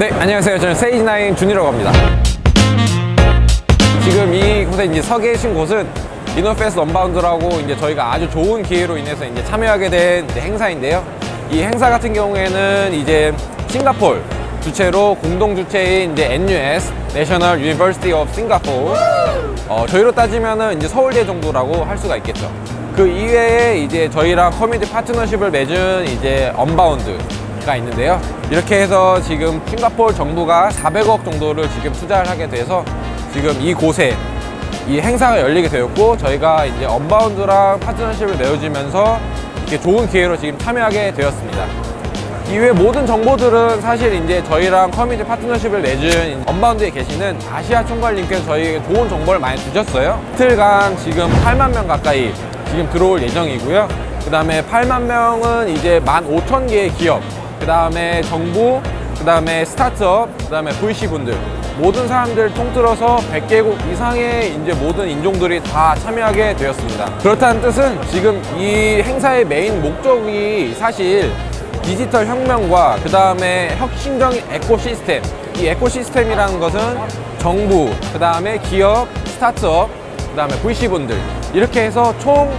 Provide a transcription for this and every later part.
네, 안녕하세요. 저는 세이지나인 준이라고 합니다. 지금 이곳에 이제 서 계신 곳은 이노페스 언바운드라고 이제 저희가 아주 좋은 기회로 인해서 이제 참여하게 된 이제 행사인데요. 이 행사 같은 경우에는 이제 싱가폴 주체로 공동 주체인 이제 NUS National University of Singapore 어, 저희로 따지면은 이제 서울대 정도라고 할 수가 있겠죠. 그 이외에 이제 저희랑 커뮤니티 파트너십을 맺은 이제 언바운드 가 있는데요. 이렇게 해서 지금 싱가포르 정부가 400억 정도를 지금 투자를 하게 돼서 지금 이곳에 이 행사가 열리게 되었고 저희가 이제 언바운드랑 파트너십을 맺어지면서 이렇게 좋은 기회로 지금 참여하게 되었습니다. 이외 모든 정보들은 사실 이제 저희랑 커뮤니티 파트너십을 맺은 언바운드에 계시는 아시아 총괄님께서 저희에게 좋은 정보를 많이 주셨어요. 이틀간 지금 8만 명 가까이 지금 들어올 예정이고요. 그 다음에 8만 명은 이제 15,000개의 기업, 그 다음에 정부, 그 다음에 스타트업, 그 다음에 VC분들. 모든 사람들 통틀어서 100개국 이상의 이제 모든 인종들이 다 참여하게 되었습니다. 그렇다는 뜻은 지금 이 행사의 메인 목적이 사실 디지털 혁명과 그 다음에 혁신적인 에코시스템. 이 에코시스템이라는 것은 정부 그 다음에 기업 스타트업 그 다음에 VC분들. 이렇게 해서 총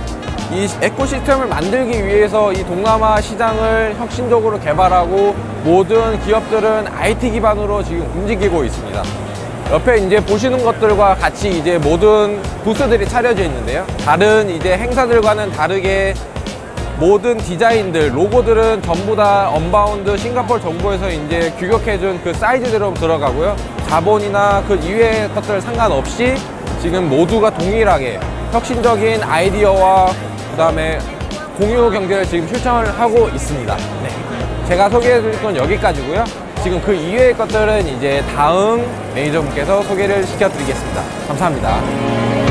이 에코시스템을 만들기 위해서 이 동남아 시장을 혁신적으로 개발하고 모든 기업들은 IT 기반으로 지금 움직이고 있습니다. 옆에 이제 보시는 것들과 같이 이제 모든 부스들이 차려져 있는데요. 다른 이제 행사들과는 다르게 모든 디자인들, 로고들은 전부 다 언바운드 싱가포르 정부에서 이제 규격해준 그 사이즈대로 들어가고요. 자본이나 그 이외의 것들 상관없이 지금 모두가 동일하게 혁신적인 아이디어와 그 다음에 공유 경제를 지금 실천을 하고 있습니다. 네. 제가 소개해드릴 건 여기까지고요. 지금 그 이외의 것들은 이제 다음 매니저분께서 소개를 시켜드리겠습니다. 감사합니다.